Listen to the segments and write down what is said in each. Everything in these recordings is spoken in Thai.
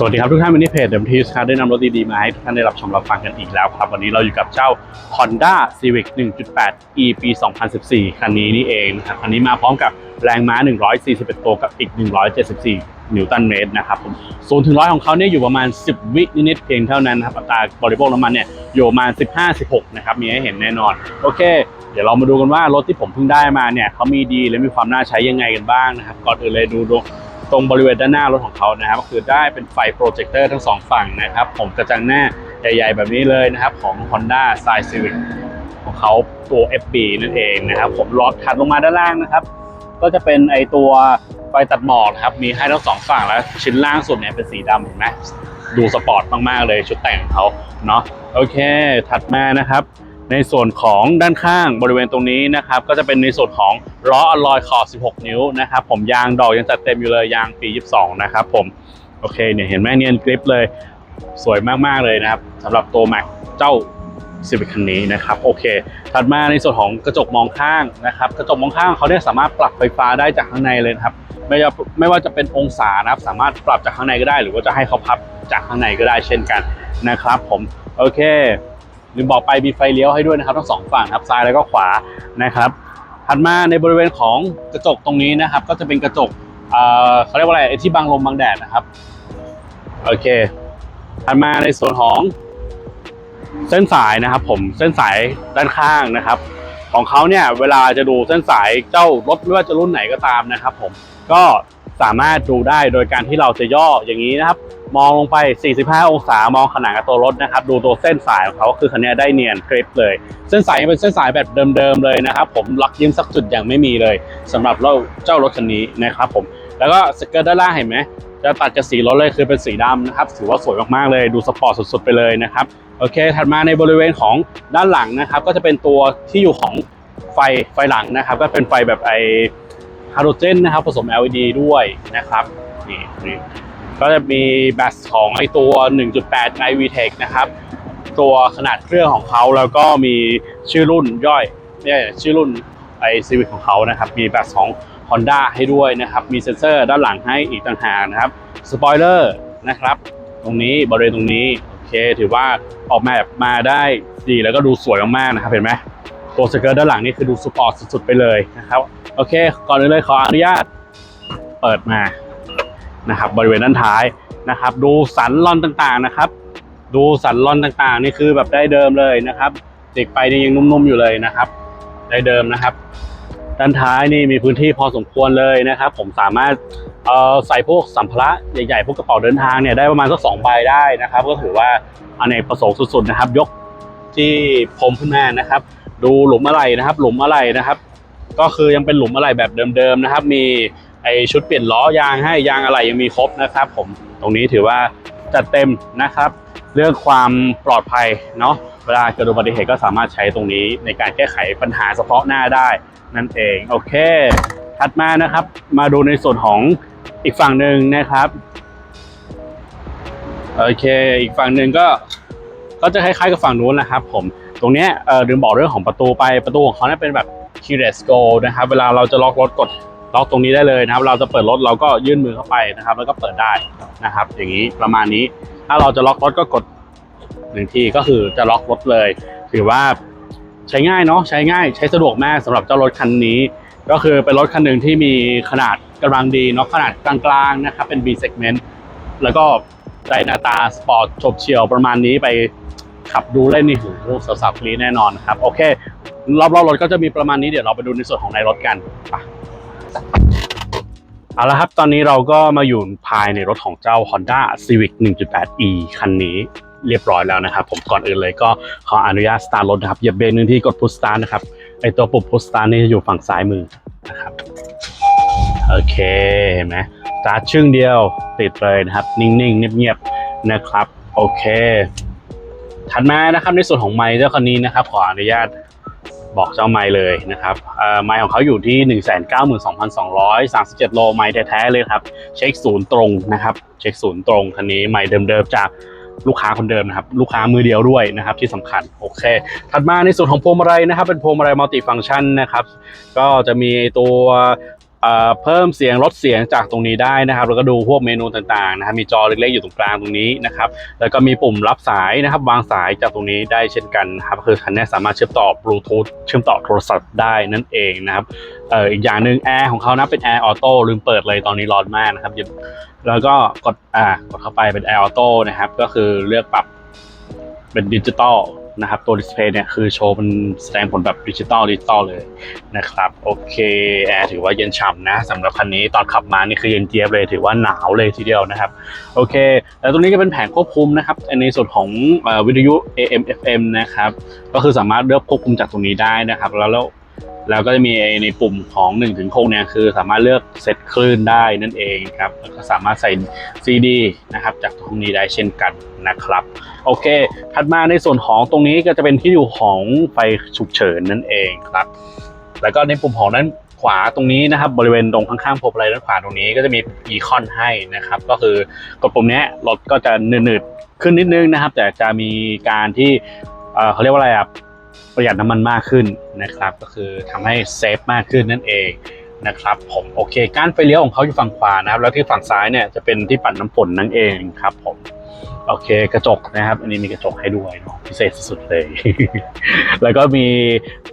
สวัสดีครับทุกท่านวันนี้เพจเดมทีสครับได้นำรถดีๆมาให้ทุกท่านได้รับชมรับฟังกันอีกแล้วครับ วันนี้เราอยู่กับเจ้า Honda Civic 1.8 e ปี 2014 คันนี้นี่เองนะครับคันนี้มาพร้อมกับแรงม้า 141 ตัวกับอีก 174 นิวตันเมตรนะครับผมศูนย์ถึงร้อยของเขาเนี่ยอยู่ประมาณ 10 วินิดๆเพียงเท่านั้นนะครับอัตราบริโภคน้ำมันเนี่ยอยู่ประมาณ 15-16 นะครับ มีให้เห็นแน่นอน โอเค เดี๋ยวเรามาดูกันว่ารถที่ผมเพิ่งได้มาเนี่ยเขามีดีและมีความน่าใช้ยังไงกันบ้างนะครับก่อนอื่นเลยดูดู ตรงบริเวณด้านหน้ารถของเขานะครับก็คือได้เป็นไฟโปรเจคเตอร์ทั้งสองฝั่งนะครับ ผมกระจังหน้าใหญ่ๆแบบนี้เลยนะครับ ของ Honda s i Civic ของเขาตัว FB นั่นเองนะครับผมลอดถัดลงมาด้านล่างนะครับ ก็จะเป็นไอตัวไฟตัดหมอกครับมีให้ทั้งสองฝั่งแล้วชิ้นล่างสุดเนี่ยเป็นสีดำเห็นไหมดูสปอร์ตมากๆเลยชุดแต่งของเขาเนาะโอเค ถัดมานะครับ ในส่วนของด้านข้างบริเวณตรงนี้นะครับก็จะเป็นในส่วนของล้ออลลอยขอบ16 นิ้วนะครับผมยางดอกยังจัดเต็มอยู่เลยยางปี 22 นะครับผมโอเคเนี่ยเห็นไหมเนียนกริปเลยสวยมากๆเลยนะครับสำหรับตัวแม็กเจ้า Civic คันนี้นะครับโอเค ถัดมาในส่วนของกระจกมองข้างนะครับกระจกมองข้างเขาเนี่ยสามารถปรับไฟฟ้าได้จากข้างในเลยนะครับไม่ว่าไม่ว่าจะเป็นองศานะครับสามารถปรับจากข้างในก็ได้ หรือว่าจะให้เขาพับจากข้างในก็ได้เช่นกันนะครับผมโอเค ลืมบอกไปมีไฟเลี้ยวให้ด้วยนะครับทั้งสองฝั่งครับซ้ายแล้วก็ขวานะครับถัดมาในบริเวณของกระจกตรงนี้นะครับ ก็จะเป็นกระจกเขาเรียกว่าอะไรไอที่บังลมบังแดดนะครับโอเคถัดมาในส่วนของเส้นสายนะครับ ผมเส้นสายด้านข้างนะครับ ของเขาเนี่ยเวลาจะดูเส้นสายเจ้ารถไม่ว่าจะรุ่นไหนก็ตามนะครับ ผมก็สามารถดูได้โดยการที่เราจะย่ออย่างนี้นะครับ มองลงไป 45 องศามองขนานกับตัวรถนะครับ ดูตัวเส้นสายของเขาคือคันนี้ได้เนียนกริปเลย เส้นสายเป็นเส้นสายแบบเดิมๆเลยนะครับ ผมล็อกยิ้มสักจุดอย่างไม่มีเลยสำหรับเราเจ้ารถคันนี้นะครับผมแล้วก็สเกิร์ตด้านล่างเห็นไหมจะตัดกับสีรถเลยคือเป็นสีดำนะครับถือว่าสวยมากๆเลยดูสปอร์ตสุดๆไปเลยนะครับโอเค ถัดมาในบริเวณของด้านหลังนะครับ ก็จะเป็นตัวที่อยู่ของไฟไฟหลังนะครับ ก็เป็นไฟแบบไอฮาโดรเจนนะครับ ผสม LED ด้วยนะครับนี่นี่ ก็จะมีแบตของไอตัว 1.8 i VTEC นะครับ ตัวขนาดเครื่องของเขาแล้วก็มีชื่อรุ่นย่อยเนี่ยชื่อรุ่นไอซีวิของเขานะครับ มีแบตของ Honda ให้ด้วยนะครับ มีเซ็นเซอร์ด้านหลังให้อีกต่างหากนะครับสปอยเลอร์นะครับ ตรงนี้บริเวณตรงนี้ โอเค ถือว่าออกมาแบบมาได้ดีแล้วก็ดูสวยมากๆนะครับ เห็นไหมตัวสเกิร์ตด้านหลังนี่คือดูสปอร์ตสุดๆไปเลยนะครับ โอเค ก่อนอื่นเลยขออนุญาตเปิดมา นะครับบริเวณด้านท้ายนะครับ ดูสันลอนต่างๆนะครับ ดูสันลอนต่างๆ นี่คือแบบได้เดิมเลยนะครับติดไปนี่ยังนุ่มๆอยู่เลยนะครับ ได้เดิมนะครับ ด้านท้ายนี่มีพื้นที่พอสมควรเลยนะครับ ผมสามารถเออใส่พวกสัมภาระใหญ่ๆพวกกระเป๋าเดินทางเนี่ยได้ประมาณสักสองใบได้นะครับ ก็ถือว่าอเนกประสงค์สุดๆนะครับ ยกที่พรมขึ้นมานะครับ ดูหลุมอะไรนะครับ หลุมอะไรนะครับ ก็คือยังเป็นหลุมอะไรแบบเดิมๆนะครับ มี อชุดเปลี่ยนล้อยางให้ยางอะไรยังมีครบนะครับ ผมตรงนี้ถือว่าจัดเต็มนะครับ เรื่องความปลอดภัยเนาะเวลาเกิดอุบัติเหตุก็สามารถใช้ตรงนี้ในการแก้ไขปัญหาเฉพาะหน้าได้นั่นเองโอเค ถัดมานะครับ มาดูในส่วนของอีกฝั่งหนึ่งนะครับโอเค อีกฝั่งหนึ่งก็ก็จะคล้ายๆกับฝั่งนู้นนะครับ ผมตรงเนี้ยเออลืมบอกเรื่องของประตูไปประตูของเขาเนี่ยเป็นแบบ keyless go นะครับ เวลาเราจะล็อกรถกด ล็อกตรงนี้ได้เลยนะครับ เราจะเปิดรถเราก็ยื่นมือเข้าไปนะครับ แล้วก็เปิดได้นะครับ อย่างนี้ประมาณนี้ ถ้าเราจะล็อกรถก็กดหนึ่งทีก็คือจะล็อกรถเลย ถือว่าใช้ง่ายเนาะใช้ง่ายใช้สะดวกมากสำหรับเจ้ารถคันนี้ ก็คือเป็นรถคันหนึ่งที่มีขนาดกำลังดีเนาะขนาดกลางๆนะครับเป็น B segment แล้วก็ใจหน้าตาสปอร์ตฉบเฉียวประมาณนี้ไปขับดูเล่นนี่หูสาวๆกรีแน่นอนครับ โอเค รอบๆรถก็จะมีประมาณนี้เดี๋ยวเราไปดูในส่วนของในรถกันไป เอาละครับตอนนี้เราก็มาอยู่ภายในรถของเจ้า Honda Civic 1.8e คันนี้เรียบร้อยแล้วนะครับ ผมก่อนอื่นเลยก็ขออนุญาตสตาร์ทรถนะครับเหยียบเบรกหนึ่งที่กดพุชสตาร์ทนะครับไอตัวปุ่มพุชสตาร์ทนี่จะอยู่ฝั่งซ้ายมือนะครับโอเคเห็นไหมสตาร์ทชึ่งเดียวติดเลยนะครับ นิ่งๆเงียบๆนะครับ โอเคถัดมานะครับในส่วนของไมค์เจ้าคันนี้นะครับ ขออนุญาต บอกเจ้าไม้เลยนะครับไม้ของเขาอยู่ที่ 192,237 โลไม้แท้ๆเลยครับ เช็คศูนย์ตรงนะครับ เช็คศูนย์ตรงคันนี้ไม้เดิมๆจากลูกค้าคนเดิมนะครับ ลูกค้ามือเดียวด้วยนะครับที่สำคัญโอเค ถัดมาในส่วนของพวงมาลัยนะครับ เป็นพวงมาลัยมัลติฟังก์ชันนะครับ ก็จะมีตัว เพิ่มเสียงลดเสียงจากตรงนี้ได้นะครับแล้วก็ดูพวกเมนูต่างๆนะครับมีจอเล็กๆอยู่ตรงกลางตรงนี้นะครับแล้วก็มีปุ่มรับสายนะครับ วางสายจากตรงนี้ได้เช่นกันนะครับคือคันนี้สามารถเชื่อมต่อบลูทูธเชื่อมต่อโทรศัพท์ได้นั่นเองนะครับเอออีกอย่างหนึ่งแอร์ของเขานะเป็นแอร์ออโต้ลืมเปิดเลยตอนนี้ร้อนมากนะครับแล้วก็กดอ่ากดเข้าไปเป็นแอร์ออโต้นะครับก็คือเลือกปรับเป็นดิจิตอล นะครับตัวดิสเพย์เนี่ยคือโชว์มันแสดงผลแบบดิจิตอลดิจิตอลเลยนะครับโอเคแอร์ถือว่าเย็นฉ่ำนะสำหรับคันนี้ตอนขับมานี่คือเย็นเจี๊ยบเลยถือว่าหนาวเลยทีเดียวนะครับโอเค แล้วตรงนี้ก็เป็นแผงควบคุมนะครับในส่วนของวิทยุ AM FM นะครับก็คือสามารถเลือกควบคุมจากตรงนี้ได้นะครับแล้ว แล้วก็จะมีในปุ่มของ1ถึง6เนี่ยคือสามารถเลือกเซตคลื่นได้นั่นเองครับแล้วก็สามารถใส่ CD นะครับจากตรงนี้ได้เช่นกันนะครับ โอเค ถัดมาในส่วนของตรงนี้ก็จะเป็นที่อยู่ของไฟฉุกเฉินนั่นเองครับ แล้วก็ในปุ่มของด้านขวาตรงนี้นะครับบริเวณตรงข้างๆพวงมาลัยด้านขวาตรงนี้ก็จะมีอีคอนให้นะครับ ก็คือกดปุ่มนี้รถก็จะหนืดๆขึ้นนิดนึงนะครับ แต่จะมีการที่เเขาเรียกว่าอะไรอะ ประหยัดน้ำมันมากขึ้นนะครับ ก็คือทำให้เซฟมากขึ้นนั่นเองนะครับผมโอเคก้านไฟเลี้ยวของเขาอยู่ฝั่งขวานะครับ แล้วที่ฝั่งซ้ายเนี่ยจะเป็นที่ปัดน้ำฝนนั่นเองครับ ผมโอเคกระจกนะครับ อันนี้มีกระจกให้ด้วยเนาะพิเศษสุดเลย แล้วก็มี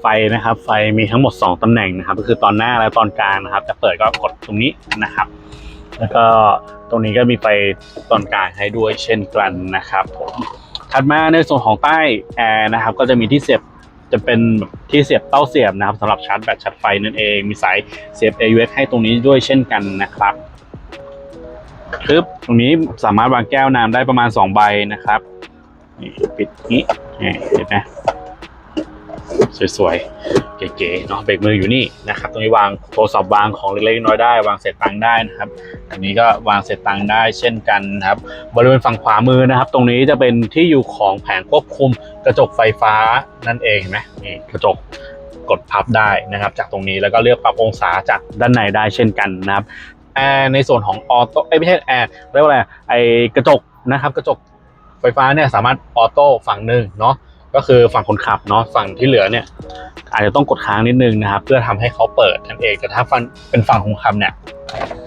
ไฟนะครับ ไฟมีทั้งหมด 2ตำแหน่งนะครับ ก็คือตอนหน้าและตอนกลางนะครับจะเปิดก็กดตรงนี้นะครับ แล้วก็ตรงนี้ก็มีไฟตอนกลางให้ด้วยเช่นกันนะครับ ผมถัดมาในส่วนของใต้แอร์นะครับ ก็จะมีที่เสียบ จะเป็นแบบที่เสียบเต้าเสียบนะครับสำหรับชาร์จแบตชาร์จไฟนั่นเอง มีสายเสียบ AUX ให้ตรงนี้ด้วยเช่นกันนะครับปึ๊บตรงนี้สามารถวางแก้วน้ำได้ประมาณ 2 ใบนะครับนี่ปิดนี้เห็นไหม สวยๆ เก๋ๆเนาะเบรกมืออยู่นี่นะครับ ตรงนี้วางโทรศัพท์วางของเล็กๆน้อยๆได้ วางเศษตังค์ได้นะครับอันนี้ก็วางเศษตังค์ได้เช่นกันนะครับ บริเวณฝั่งขวามือนะครับ ตรงนี้จะเป็นที่อยู่ของแผงควบคุมกระจกไฟฟ้านั่นเองเห็นไหมนี่กระจกกดพับได้นะครับ จากตรงนี้แล้วก็เลือกปรับองศาจากด้านในได้เช่นกันนะครับแอร์ในส่วนของออโต้เอ้ยไม่ใช่แอร์เรียกว่าอะไรไอกระจกนะครับ กระจกไฟฟ้าเนี่ยสามารถออโต้ฝั่งหนึ่งเนาะ ก็คือฝั่งคนขับเนาะฝั่งที่เหลือเนี่ยอาจจะต้องกดค้างนิดนึงนะครับ เพื่อทำให้เขาเปิดนั่นเองแต่ถ้าฟันเป็นฝั่งคนขับเนี่ย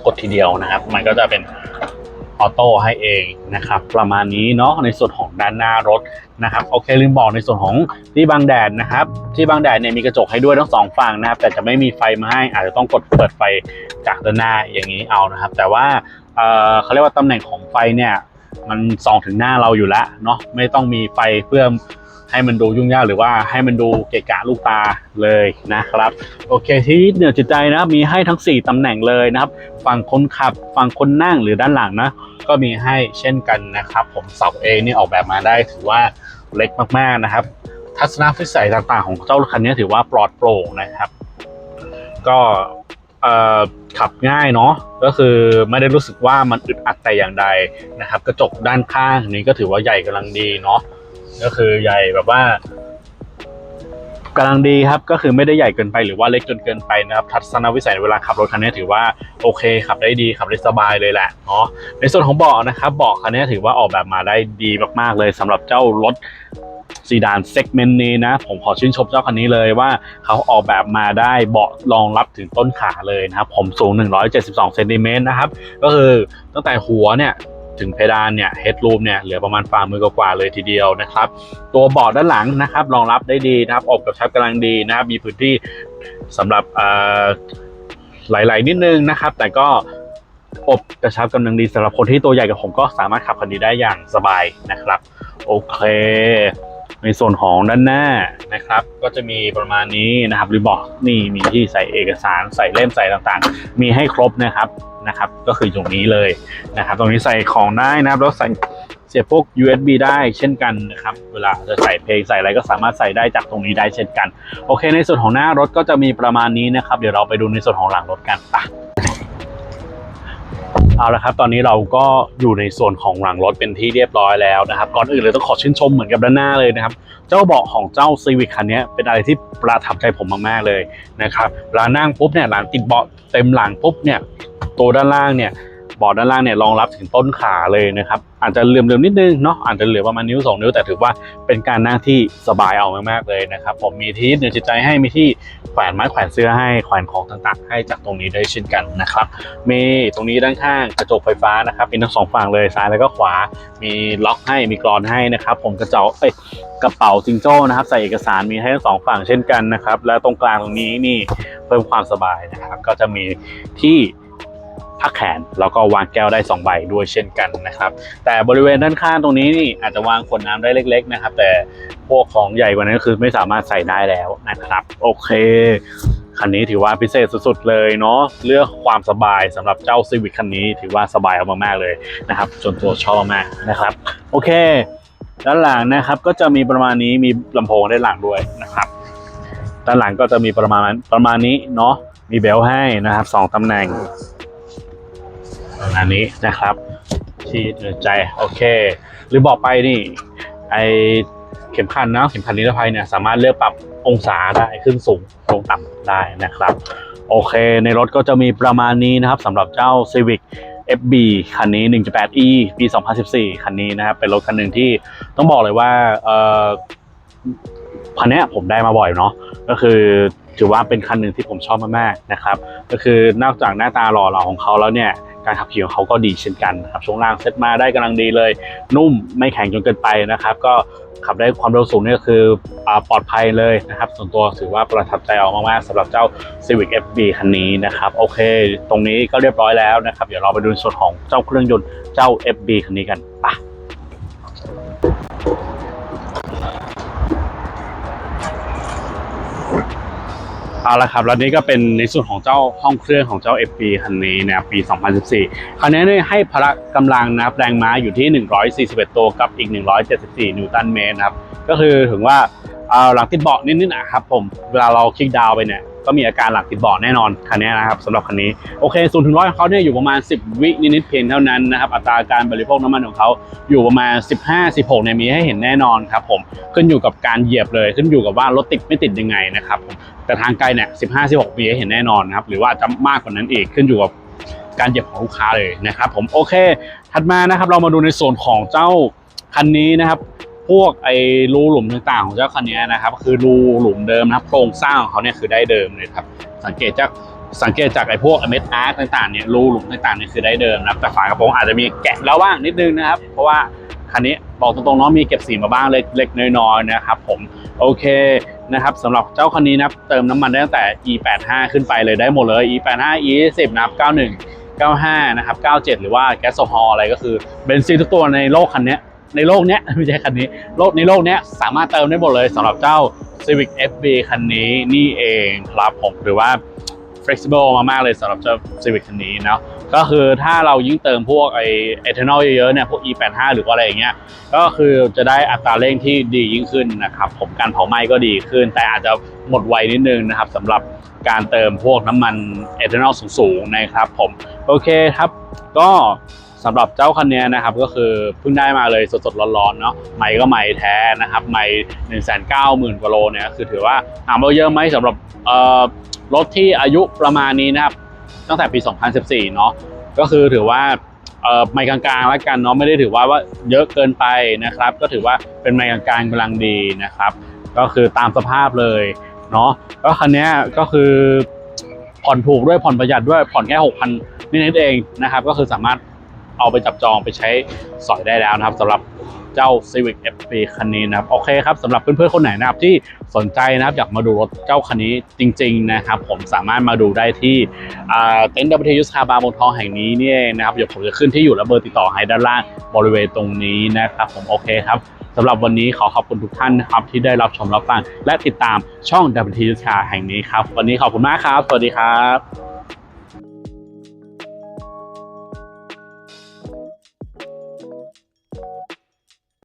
กดทีเดียวนะครับ มันก็จะเป็นออโต้ให้เองนะครับประมาณนี้เนาะในส่วนของด้านหน้ารถนะครับโอเคลืมบอกในส่วนของที่บังแดดนะครับ ที่บังแดดเนี่ยมีกระจกให้ด้วยทั้งสองฝั่งนะครับแต่จะไม่มีไฟมาให้อาจจะต้องกดเปิดไฟจากด้านหน้าอย่างนี้เอานะครับ แต่ว่าเเขาเรียกว่าตำแหน่งของไฟเนี่ยมันส่องถึงหน้าเราอยู่แล้วเนาะไม่ต้องมีไฟเพื่อ ให้มันดูยุ่งยากหรือว่าให้มันดูเกะกะลูกตาเลยนะครับ โอเคที่เหนือจิตใจนะมีให้ทั้ง 4ตำแหน่งเลยนะครับ ฝั่งคนขับฝั่งคนนั่งหรือด้านหลังนะ ก็มีให้เช่นกันนะครับ ผมเสาเองนี่ออกแบบมาได้ถือว่าเล็กมากๆนะครับ ทัศนวิสัยต่างๆ ของเจ้ารถคันนี้ถือว่าปลอดโปร่งนะครับ ก็ขับง่ายเนาะก็คือไม่ได้รู้สึกว่ามันอึดอัดแต่อย่างใดนะครับ กระจกด้านข้างนี้ก็ถือว่าใหญ่กำลังดีเนาะ ก็คือใหญ่แบบว่ากำลังดีครับก็คือไม่ได้ใหญ่เกินไปหรือว่าเล็กจนเกินไปนะครับทัศนวิสัยเวลาขับรถคันนี้ถือว่าโอเคขับได้ดีขับได้สบายเลยแหละเนาะในส่วนของเบาะนะครับเบาะคันนี้ถือว่าออกแบบมาได้ดีมากๆเลยสำหรับเจ้ารถซีดานเซกเมนต์นี้นะ ผมขอชื่นชมเจ้าคันนี้เลยว่าเขาออกแบบมาได้เบาะรองรับถึงต้นขาเลยนะครับ ผมสูง 172เซนติเมตรนะครับ ก็คือตั้งแต่หัวเนี่ย ถึงเพดานเนี่ยเฮดรูมเนี่ยเหลือประมาณฝ่ามือกว่าเลยทีเดียวนะครับ ตัวเบาะด้านหลังนะครับรองรับได้ดีนะครับอบกับชับกำลังดีนะครับ มีพื้นที่สำหรับเอ่อหลายๆนิดนึงนะครับ แต่ก็อบกระชับกำลังดีสำหรับคนที่ตัวใหญ่กับผมก็สามารถขับคันนี้ได้อย่างสบายนะครับ โอเค ในส่วนของด้านหน้านะครับ ก็จะมีประมาณนี้นะครับรีบอกนี่มีที่ใส่เอกสารใส่เล่มใส่ต่างๆ มีให้ครบนะครับนะครับ ก็คือตรงนี้เลยนะครับ ตรงนี้ใส่ของได้นะครับแล้วใส่เสียบพวก USB ได้เช่นกันนะครับ เวลาจะใส่เพลงใส่อะไรก็สามารถใส่ได้จากตรงนี้ได้เช่นกัน โอเค ในส่วนของหน้ารถก็จะมีประมาณนี้นะครับ เดี๋ยวเราไปดูในส่วนของหลังรถกันไป เอาละครับ ตอนนี้เราก็อยู่ในส่วนของหลังรถเป็นที่เรียบร้อยแล้วนะครับ ก่อนอื่นเลยต้องขอชื่นชมเหมือนกับด้านหน้าเลยนะครับ เจ้าเบาะของเจ้าซีวิคคันนี้เป็นอะไรที่ประทับใจผมมากๆเลยนะครับเวลานั่งปุ๊บเนี่ยหลังติดเบาะเต็มหลังปุ๊บเนี่ยตัวด้านล่างเนี่ย บอร์ดด้านล่างเนี่ยรองรับถึงต้นขาเลยนะครับอาจจะเหลื่อมๆนิดนึงเนาะอาจจะเหลือประมาณนิ้ว 2 นิ้วแต่ถือว่าเป็นการนั่งที่สบายเอามากๆเลยนะครับผมมีที่เหนือจิตใจให้มีที่แขวนไม้แขวนเสื้อให้แขวนของต่างๆ ให้จากตรงนี้ได้เช่นกันนะครับมีตรงนี้ด้านข้างกระจกไฟฟ้านะครับมีทั้งสองฝั่งเลยซ้ายแล้วก็ขวา มีล็อกให้มีกรอนให้นะครับผมกระเจ้าเอ้ยกระเป๋าจิงโจ้นะครับใส่เอกสารมีให้ทั้งสองฝั่งเช่นกันนะครับแล้วตรงกลางตรงนี้นี่เพิ่มความสบายนะครับก็จะมีที่ พักแขนแล้วก็วางแก้วได้ 2 ใบด้วยเช่นกันนะครับ แต่บริเวณด้านข้างตรงนี้นี่อาจจะวางขวดน้ำได้เล็ก ๆ นะครับ แต่พวกของใหญ่กว่านั้นคือไม่สามารถใส่ได้แล้วนะครับ โอเคคันนี้ถือว่าพิเศษสุดๆเลยเนาะเรื่องความสบายสำหรับเจ้า Civic คันนี้ถือว่าสบายเอามากๆเลยนะครับส่วนตัวชอบมากๆนะครับ โอเค ด้านหลังนะครับก็จะมีประมาณนี้มีลำโพงด้านหลังด้วยนะครับ ด้านหลังก็จะมีประมาณประมาณนี้เนาะมีเบลให้นะครับสองตำแหน่ง ประมาณนี้นะครับ ที่เหนือใจโอเค หรือบอกไปนี่ไอเข็มขัดนะเข็มขัดนิรภัยเนี่ยสามารถเลือกปรับองศาได้ขึ้นสูงลงต่ำได้นะครับ โอเค ในรถก็จะมีประมาณนี้นะครับสำหรับเจ้า Civic FB คันนี้ 1.8e ปี 2014 คันนี้นะครับ เป็นรถคันหนึ่งที่ต้องบอกเลยว่าเออคันนี้ผมได้มาบ่อยเนาะก็คือถือว่าเป็นคันหนึ่งที่ผมชอบมากๆนะครับ ก็คือนอกจากหน้าตาหล่อเหลาของเขาแล้วเนี่ย การขับขี่ของเขาก็ดีเช่นกันครับช่วงล่างเซตมาได้กำลังดีเลย นุ่มไม่แข็งจนเกินไปนะครับ ก็ขับได้ความเร็วสูงนี่ก็คืออปลอดภัยเลยนะครับ ส่วนตัวถือว่าประทับใจออามากๆสำหรับเจ้า Civic FB คันนี้นะครับโอเค ตรงนี้ก็เรียบร้อยแล้วนะครับ เดี๋ยวเราไปดูส่วนของเจ้าเครื่องยนต์เจ้า FB คันนี้กันไป เอาละครับแล้วนี่ก็เป็นในส่วนของเจ้าห้องเครื่องของเจ้า FB คันนี้นะครับปี 2014 คันนี้เนี่ยให้พละกำลังนะครับแรงม้าอยู่ที่ 141 ตัวกับอีก 174 นิวตันเมตรนะครับ ก็คือถึงว่าหลังติดเบาะนิดๆนะครับผมเวลาเราคลิกดาวไปเนี่ยก็มีอาการหลังติดเบาะแน่นอนคันนี้นะครับสำหรับคันนี้โอเคศูนย์ถึงร้อยของเขาเนี่ยอยู่ประมาณ 10 วินิดๆเพียงเท่านั้นนะครับอัตราการบริโภคน้ำมันของเขาอยู่ประมาณ 15-16เนี่ยมีให้เห็นแน่นอนครับผมขึ้นอยู่กับการเหยียบเลยขึ้นอยู่กับว่ารถติดไม่ติดยังไงนะครับผม แต่ทางไกลเนี่ย15 16ปีให้เห็นแน่นอนนะครับ หรือว่าจะมากกว่านั้นอีกขึ้นอยู่กับการเหยียบของลูกค้าเลยนะครับผมโอเค ถัดมานะครับเรามาดูในส่วนของเจ้าคันนี้นะครับพวกไอ้รูหลุมต่างๆของเจ้าคันนี้นะครับคือรูหลุมเดิมนะครับโครงสร้างของเขาเนี่ยคือได้เดิมเลยครับสังเกตจากสังเกตจากไอ้พวกเม็ดอาร์ตต่างๆเนี่ยรูหลุมต่างๆเนี่ยคือได้เดิมนะครับแต่ฝากระโปรงอาจจะมีแกะแล้วบ้างนิดนึงนะครับ เพราะว่าคันนี้บอกตรงๆเนาะมีเก็บสีมาบ้างเล็กๆน้อยๆนะครับผมโอเค นะครับสำหรับเจ้าคันนี้นะครับเติมน้ำมันได้ตั้งแต่ e85 ขึ้นไปเลยได้หมดเลย e85 e10 นะครับ91 95 นะครับ 97 หรือว่าแก๊สโซฮอลอะไรก็คือเบนซินทุกตัวในโลกคันนี้ในโลกเนี้ยไม่ใช่คันนี้โลกในโลกเนี้ยสามารถเติมได้หมดเลยสำหรับเจ้า Civic FB คันนี้นี่เองครับผมหรือว่า flexible มากๆเลยสำหรับเจ้า Civic คันนี้เนาะก็คือถ้าเรายิ่งเติมพวกไอเอทานอลเยอะๆเนี่ยพวก e85 หรือว่าอะไรอย่างเงี้ยก็คือจะได้อัตราเร่งที่ดียิ่งขึ้นนะครับผมการเผาไหม้ก็ดีขึ้น แต่อาจจะหมดไวนิดนึงนะครับสำหรับการเติมพวกน้ำมันเอทานอลสูงๆนะครับผมโอเคครับก็สำหรับเจ้าคันนี้นะครับก็คือเพิ่งได้มาเลยสดๆร้อนๆเนาะใหม่ก็ใหม่แท้นะครับใหม่หนึ่งแสนเก้าหมื่นกว่าโลเนี่ยคือถือว่าถามว่าเยอะไหมสำหรับเอ่อ รถที่อายุประมาณนี้นะครับ ตั้งแต่ปี 2014 เนาะก็คือถือว่าเอ่อไมค์กลางๆแล้วกันเนาะไม่ได้ถือว่าว่าเยอะเกินไปนะครับ ก็ถือว่าเป็นไมค์กลางๆกำลังดีนะครับ ก็คือตามสภาพเลยเนาะก็คันนี้ก็คือผ่อนถูกด้วยผ่อนประหยัดด้วยผ่อนแค่หกพันนิดๆเองนะครับ ก็คือสามารถเอาไปจับจองไปใช้สอยได้แล้วนะครับสำหรับ เจ้า Civic FB คันนี้นะครับโอเคครับสำหรับเพื่อนๆคนไหนนะครับที่สนใจนะครับอยากมาดูรถเจ้าคันนี้จริง ๆนะครับ ผมสามารถมาดูได้ที่อ่าเต็นท์ดับเบิลยูสคาบาร์บนทองแห่งนี้นี่เองนะครับเดี๋ยวผมจะขึ้นที่อยู่และเบอร์ติดต่อให้ด้านล่างบริเวณตรงนี้นะครับผมโอเคครับสำหรับวันนี้ขอขอบคุณทุกท่านนะครับที่ได้รับชมรับฟังและติดตามช่อง w ั u สคาแห่งนี้ครับ วันนี้ขอบคุณมากครับ สวัสดีครับ